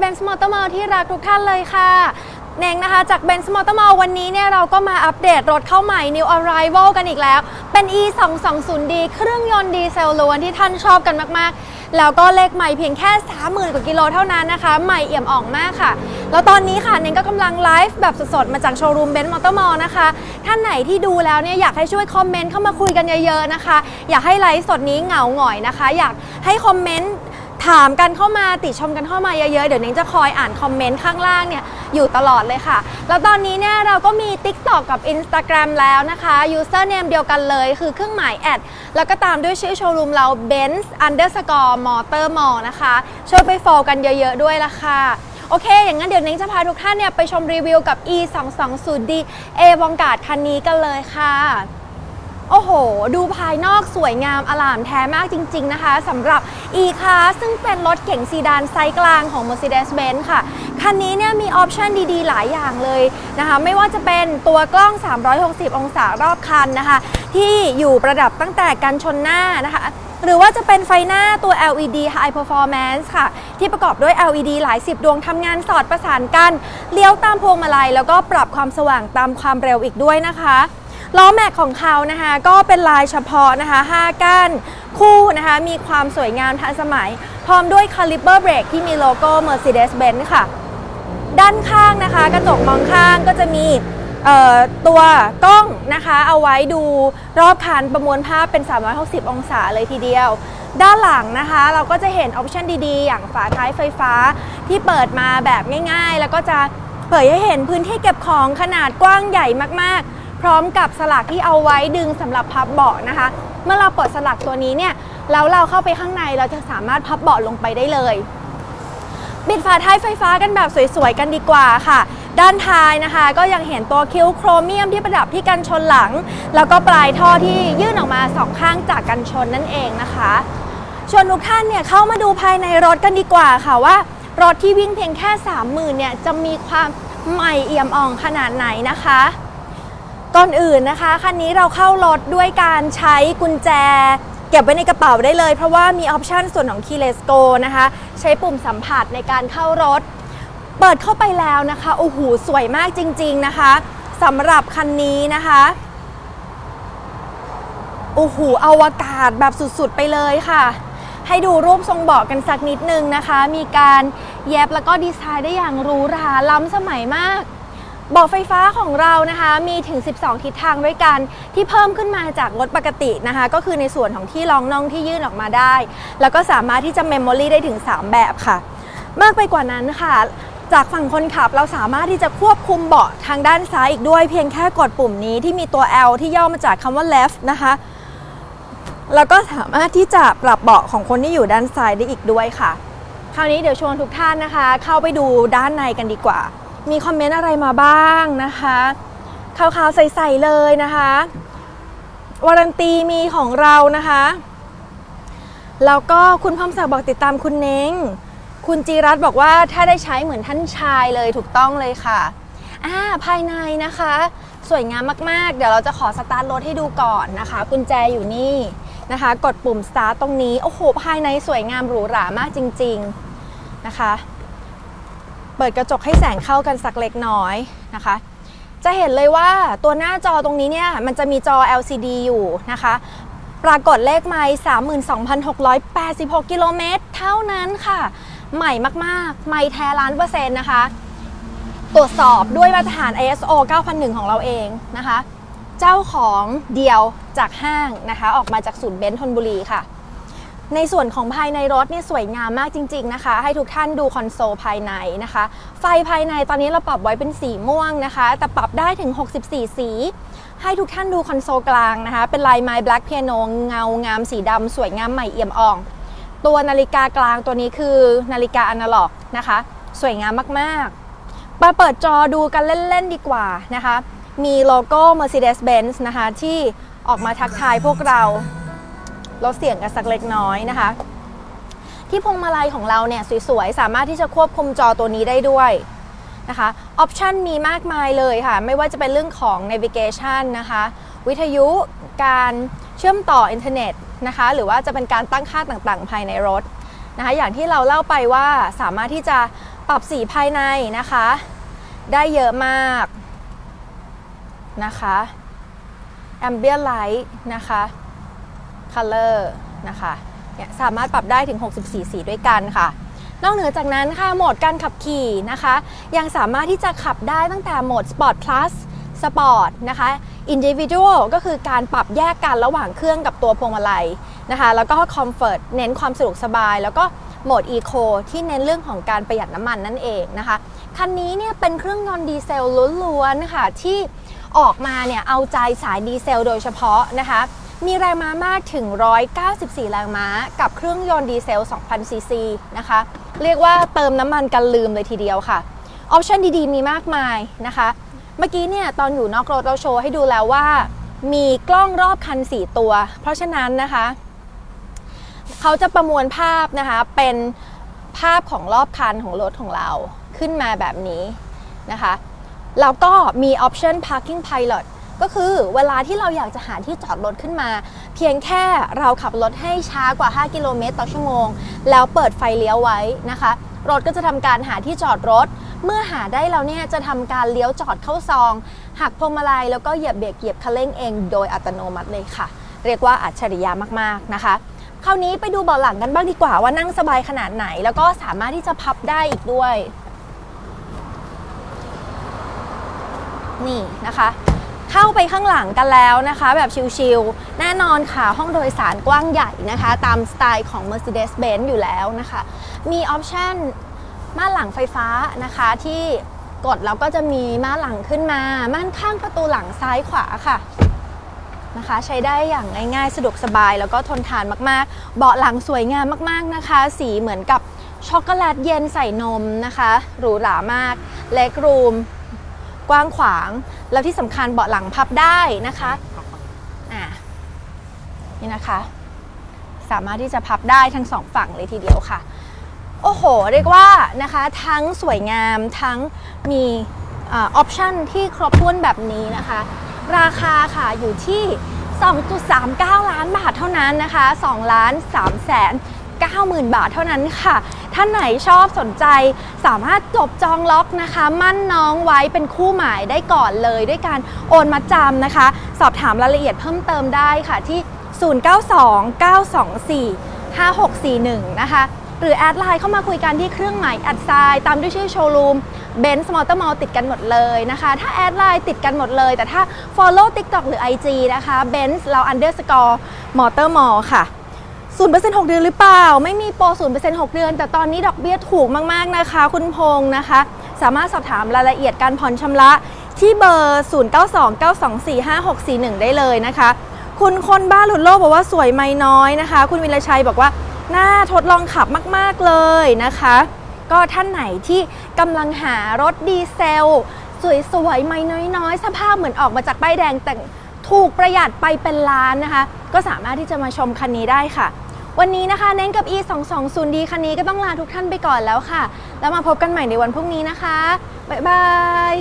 เบนซ์มอเตอร์มอลที่รักทุกท่านเลยค่ะเน่งนะคะจาก Benz Motor Mall วันนี้เนี่ยเราก็มาอัปเดตรถเข้าใหม่ New Arrival กันอีกแล้ว เป็น e 2 2 0 d เครื่องยนต์ดีเซลล้วนที่ท่านชอบกันมากๆ แล้วก็เลขใหม่เพียงแค่ 30,000 กว่ากิโลเท่านั้นนะคะ ใหม่เอี่ยมอ่องมากค่ะ แล้วตอนนี้ค่ะเน่งก็กำลังไลฟ์แบบสดๆ มาจากโชว์รูม Benz Motor Mall นะคะ ท่านไหนที่ดูแล้วเนี่ยอยากให้ช่วยคอมเมนต์เข้ามาคุยกันเยอะๆนะคะ อยากให้ไลฟ์สดนี้เหงาหงอยนะคะ อยากให้คอมเมนต์ ถามกันเข้ามาติชมกันเข้ามาเยอะๆ เดี๋ยวเน้งจะคอยอ่านคอมเมนต์ข้างล่างเนี่ยอยู่ตลอดเลยค่ะ แล้วตอนนี้เนี่ยเราก็มี TikTok กับ Instagram แล้วนะคะ username เดียวกันเลยคือเครื่องหมายแอดแล้วก็ตามด้วยชื่อโชว์รูมเรา Benz underscore motor mall นะคะ ช่วยไปโฟลกันเยอะๆด้วยละค่ะโอเค อย่างนั้นเดี๋ยวเน้งจะพาทุกท่านเนี่ยไปชมรีวิวกับ e 2 2 0 d a v o n g a r d คันนี้กันเลยค่ะ โอ้โห ดูภายนอกสวยงามอลามแท้มากจริง ๆ นะคะสำหรับ e-class ซึ่งเป็นรถเก๋งซีดานไซส์กลางของ Mercedes-Benz ค่ะ คันนี้เนี่ยมีออปชันดีๆ หลายอย่างเลยนะคะ ไม่ว่าจะเป็นตัวกล้อง 360 องศารอบคันนะคะ ที่อยู่ประดับตั้งแต่กันชนหน้านะคะหรือว่าจะเป็นไฟหน้าตัว LED High Performance ค่ะ ที่ประกอบด้วย LED หลายสิบดวงทำงานสอดประสานกัน เลี้ยวตามพวงมาลัย แล้วก็ปรับความสว่างตามความเร็วอีกด้วยนะคะ ล้อแม็กของเขานะคะก็เป็นลายเฉพาะนะคะ 5 ก้านคู่นะคะมีความสวยงามทันสมัย พร้อมด้วยคาลิเบอร์เบรกที่มีโลโก้ Mercedes-Benz ค่ะ ด้านข้างนะคะ กระจกมองข้างก็จะมีตัวกล้องนะคะเอาไว้ดูรอบคันประมวลภาพเป็น 360 องศาเลยทีเดียว ด้านหลังนะคะ เราก็จะเห็นออปชันดีๆ อย่างฝาท้ายไฟฟ้าที่เปิดมาแบบง่ายๆ แล้วก็จะเผยให้เห็นพื้นที่เก็บของขนาดกว้างใหญ่มากๆ พร้อมกับสลักที่เอาไว้ดึงสำหรับพับเบาะนะคะ เมื่อเราเปิดสลักตัวนี้เนี่ยแล้วเราเข้าไปข้างในเราจะสามารถพับเบาะลงไปได้เลยปิดฝาท้ายไฟฟ้ากันแบบสวยๆกันดีกว่าค่ะ ด้านท้ายนะคะ ก็ยังเห็นตัวคิ้วโครเมียมที่ประดับที่กันชนหลัง แล้วก็ปลายท่อที่ยื่นออกมาสองข้างจากกันชนนั่นเองนะคะชวนทุกท่านเนี่ยเข้ามาดูภายในรถกันดีกว่าค่ะว่ารถที่วิ่งเพียงแค่ 30,000เนี่ยจะมีความใหม่เอี่ยมอ่องขนาดไหนนะคะ ก่อนอื่นนะคะคันนี้เราเข้ารถด้วยการใช้กุญแจ เก็บไว้ในกระเป๋าได้เลย เพราะว่ามีออปชันส่วนของ Keyless Go นะคะ ใช้ปุ่มสัมผัสในการเข้ารถ เปิดเข้าไปแล้วนะคะโอ้โหสวยมากจริง ๆนะคะสำหรับคันนี้นะคะโอ้โหอวกาศแบบสุดๆไปเลยค่ะ ให้ดูรูปทรงเบาะกันสักนิดนึงนะคะ มีการแยบแล้วก็ดีไซน์ได้อย่างหรูหราล้ำสมัยมาก เบาะไฟฟ้าของเรานะคะมีถึง 12 ทิศทางด้วยกันที่เพิ่มขึ้นมาจากรถปกตินะคะ ก็คือในส่วนของที่รองน่องที่ยื่นออกมาได้ แล้วก็สามารถที่จะเมมโมรีได้ถึง 3 แบบค่ะ มากไปกว่านั้นค่ะ จากฝั่งคนขับเราสามารถที่จะควบคุมเบาะทางด้านซ้ายอีกด้วยเพียงแค่กดปุ่มนี้ที่มีตัว L ที่ย่อมาจากคำว่า left นะคะแล้วก็สามารถที่จะปรับเบาะของคนที่อยู่ด้านซ้ายได้อีกด้วยค่ะ คราวนี้เดี๋ยวชวนทุกท่านนะคะ เข้าไปดูด้านในกันดีกว่า มีคอมเมนต์อะไรมาบ้างนะคะขาวๆใสๆเลยนะคะวารันตีมีของเรานะคะ แล้วก็คุณพรอมศักดิ์บอกติดตามคุณเน้ง คุณจีรัตน์บอกว่าถ้าได้ใช้เหมือนท่านชายเลยถูกต้องเลยค่ะอ่าภายในนะคะ สวยงามมากๆ เดี๋ยวเราจะขอสตาร์ทรถให้ดูก่อนนะคะ กุญแจอยู่นี่นะคะ กดปุ่มสตาร์ทตรงนี้ โอ้โห ภายในสวยงามหรูหรามากจริง ๆนะคะ เปิดกระจกให้แสงเข้ากันสักเล็กน้อยนะคะ จะเห็นเลยว่าตัวหน้าจอตรงนี้เนี่ยมันจะมีจอ LCD อยู่นะคะ ปรากฏเลขไมล์32,686 กิโลเมตรเท่านั้นค่ะ ใหม่มากๆ ไม่แท้ล้านเปอร์เซ็นต์นะคะ ตรวจสอบด้วยมาตรฐาน ISO 9001 ของเราเองนะคะ เจ้าของเดียวจากห้างนะคะ ออกมาจากศูนย์เบนซ์ธนบุรีค่ะ ในส่วนของภายในรถเนี่ยสวยงามมากจริง ๆนะคะ ให้ทุกท่านดูคอนโซลภายในนะคะ ไฟภายในตอนนี้เราปรับไว้เป็นสีม่วงนะคะ แต่ปรับได้ถึง 64 สี ให้ทุกท่านดูคอนโซลกลางนะคะ เป็นลายไม้ Black Piano เงางามสีดำสวยงามใหม่เอี่ยมอ่อง ตัวนาฬิกากลางตัวนี้คือนาฬิกาอนาล็อกนะคะ สวยงามมากๆมาเปิดจอดูกันเล่น ๆ ดีกว่านะคะ มีโลโก้ Mercedes-Benz นะคะที่ออกมาทักทายพวกเรา ลดเสียงกันสักเล็กน้อยนะคะ ที่พวงมาลัยของเราเนี่ยสวยๆ สามารถที่จะควบคุมจอตัวนี้ได้ด้วยนะคะออปชันมีมากมายเลยค่ะ ไม่ว่าจะเป็นเรื่องของ navigation นะคะ วิทยุการเชื่อมต่ออินเทอร์เน็ตนะคะ หรือว่าจะเป็นการตั้งค่าต่างๆ ภายในรถนะคะ อย่างที่เราเล่าไปว่าสามารถที่จะปรับสีภายในนะคะ ได้เยอะมากนะคะ ambient light นะคะ color นะคะเนี่ยสามารถปรับได้ถึง 64 สีด้วยกันค่ะ นอกเหนือจากนั้นค่ะโหมดการขับขี่นะคะ ยังสามารถที่จะขับได้ตั้งแต่โหมด Sport Plus Sport นะคะ Individual ก็คือการปรับแยกกันระหว่างเครื่องกับตัวพวงมาลัยนะคะ แล้วก็ Comfort เน้นความสะดวกสบาย แล้วก็โหมด Eco ที่เน้นเรื่องของการประหยัดน้ำมันนั่นเองนะคะ คันนี้เนี่ยเป็นเครื่องยนต์ดีเซลล้วนๆค่ะที่ออกมาเนี่ยเอาใจสายดีเซลโดยเฉพาะนะคะ มีแรงม้ามากถึง 194 แรงม้า กับเครื่องยนต์ดีเซล 2,000 ซีซีนะคะ เรียกว่าเติมน้ำมันกันลืมเลยทีเดียวค่ะ ออปชันดีๆ มีมากมายนะคะ เมื่อกี้เนี่ยตอนอยู่นอกรถเราโชว์ให้ดูแล้วว่า มีกล้องรอบคัน 4 ตัว เพราะฉะนั้นนะคะ เขาจะประมวลภาพนะคะ เป็นภาพของรอบคันของรถของเราขึ้นมาแบบนี้นะคะ แล้วก็มีออปชัน parking pilot ก็คือเวลาที่เราอยากจะหาที่จอดรถขึ้นมา เพียงแค่เราขับรถให้ช้ากว่า 5 กิโลเมตรต่อชั่วโมง แล้วเปิดไฟเลี้ยวไว้นะคะ รถก็จะทำการหาที่จอดรถ เมื่อหาได้แล้วเนี่ยจะทำการเลี้ยวจอดเข้าซอง หักพวงมาลัยแล้วก็เหยียบเบรกเหยียบคันเร่งเอง โดยอัตโนมัติเลยค่ะ เรียกว่าอัจฉริยะมากๆนะคะคราวนี้ไปดูเบาะหลังกันบ้างดีกว่าว่านั่งสบายขนาดไหน แล้วก็สามารถที่จะพับได้อีกด้วย นี่นะคะ เข้าไปข้างหลังกันแล้วนะคะ แบบชิลๆแน่นอนค่ะ ห้องโดยสารกว้างใหญ่นะคะ ตามสไตล์ของ Mercedes-Benz อยู่แล้วนะคะ มีออปชันม่านหลังไฟฟ้านะคะที่กดแล้วก็จะมีม่านหลังขึ้นมาม่านข้างประตูหลังซ้ายขวาค่ะนะคะ ใช้ได้อย่างง่ายๆ สะดวกสบายแล้วก็ทนทานมากๆ เบาะหลังสวยงามมากๆนะคะ สีเหมือนกับช็อกโกแลตเย็นใส่นมนะคะหรูหรามาก เล็กรูม กว้างขวาง แล้วที่สำคัญเบาะหลังพับได้นะคะอะนี่นะคะ สามารถที่จะพับได้ทั้งสองฝั่งเลยทีเดียวค่ะ โอ้โห เรียกว่านะคะทั้งสวยงามทั้งมีออปชันที่ครบถ้วนแบบนี้นะคะ ราคาค่ะอยู่ที่ 2.39 ล้านบาทเท่านั้นนะคะ2ล้าน3แสน90,000 บาทเท่านั้นค่ะ ท่านไหนชอบสนใจ สามารถจบจองล็อกนะคะ มั่นน้องไว้เป็นคู่หมายได้ก่อนเลย ด้วยการโอนมาจำนะคะ สอบถามรายละเอียดเพิ่มเติมได้ค่ะที่ 0929245641 นะคะ หรือแอดไลน์เข้ามาคุยกันที่เครื่องหมายแอดไซน์ตามด้วยชื่อโชว์รูมเบนซ์มอเตอร์มอลติดกันหมดเลยนะคะ ถ้าแอดไลน์ติดกันหมดเลย แต่ถ้า Follow TikTok หรือ IG นะคะเบนซ์เรา underscore มอเตอร์มอลค่ะ 0% 6เปอร์เซ็นหกเดือนหรือเปล่า ไม่มีโปร0% 6เดือน แต่ตอนนี้ดอกเบี้ยถูกมาก ๆ นะคะ คุณพงษ์นะคะ สามารถสอบถามรายละเอียดการผ่อนชำระที่เบอร์ 0929245641 ได้เลยนะคะ คุณคนบ้านหลุดโลกบอกว่าสวยไม่น้อยนะคะ คุณวิรชัยบอกว่าน่าทดลองขับมาก ๆ เลยนะคะ ก็ท่านไหนที่กำลังหารถดีเซล สวยๆไม่น้อยๆ สภาพเหมือนออกมาจากป้ายแดงแต่ ถูกประหยัดไปเป็นล้านนะคะ ก็สามารถที่จะมาชมคันนี้ได้ค่ะ วันนี้นะคะเน้นกับ e 2 2 0 d คันนี้ก็ต้องลาทุกท่านไปก่อนแล้วค่ะ แล้วมาพบกันใหม่ในวันพรุ่งนี้นะคะ บ๊ายบาย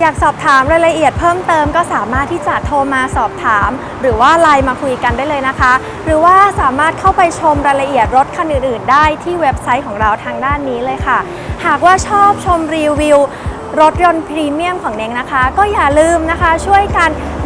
อยากสอบถามรายละเอียดเพิ่มเติมก็สามารถที่จะโทรมาสอบถาม หรือว่าไลน์มาคุยกันได้เลยนะคะ หรือว่าสามารถเข้าไปชมรายละเอียดรถคันอื่นๆ ได้ที่เว็บไซต์ของเราทางด้านนี้เลยค่ะ หากว่าชอบชมรีวิว รถยนต์พรีเมียมของเน้งนะคะ ก็อย่าลืมนะคะช่วยกัน